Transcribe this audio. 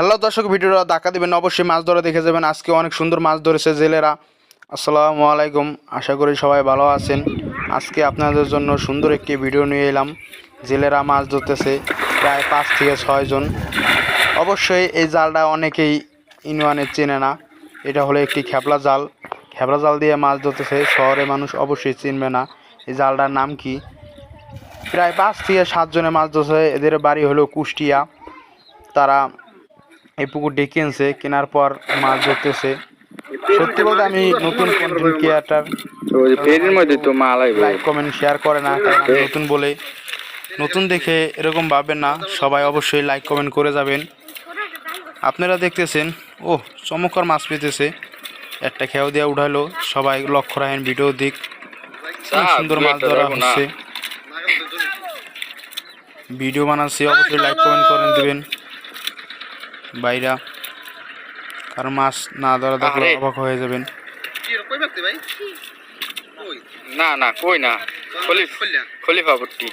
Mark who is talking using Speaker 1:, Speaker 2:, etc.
Speaker 1: Hello দর্শক, ভিডিওটা দেখা দেবেন অবশ্যই মাছ ধরা দেখে যাবেন। আজকে অনেক সুন্দর মাছ ধরেছে জেলেরা। আসসালামু আলাইকুম, আশা করি সবাই ভালো আছেন। আজকে আপনাদের জন্য সুন্দর একটি ভিডিও নিয়ে এলাম। জেলেরা মাছ ধরতেছে, প্রায় পাঁচ থেকে ছয়জন অবশ্যই এই জালটা অনেকেই ইউনিয়নে চেনে না। এটা হলো একটি খেপলা জাল। খেপলা জাল দিয়ে মাছ ধরতেছে শহরে মানুষ অবশ্যই চিনবে না এই জালটার নাম কি। প্রায় পাঁচ থেকে সাতজনে মাছ ধরছে। এদের বাড়ি হলো কুষ্টিয়া। তারা এই পুকুর ডেকে কিনছে কেনার পর মাছ ধরতেছে। সত্যি বলতে আমি নতুন কন্টেন্ট ক্রিয়েটার
Speaker 2: ফেরির মধ্যে তো মাল
Speaker 1: লাইক কমেন্ট শেয়ার করে না কারণ নতুন বলে নতুন দেখে এরকম ভাববেন না। সবাই অবশ্যই লাইক কমেন্ট করে যাবেন। আপনারা দেখতেছেন ও চমৎকার মাছ পেতেছে। একটা খেয়াও দিয়ে উঠালো। সবাই লক্ষ্য রাখেন ভিডিও দিক। সুন্দর মাছ ধরা হচ্ছে। ভিডিও বানাচ্ছি অবশ্যই লাইক কমেন্ট করেন দিবেন। বাইরা কারণ মাছ না ধরা দেখলে অবাক হয়ে যাবেন।
Speaker 2: না না কই না। খলিফ খলিফাপট্টি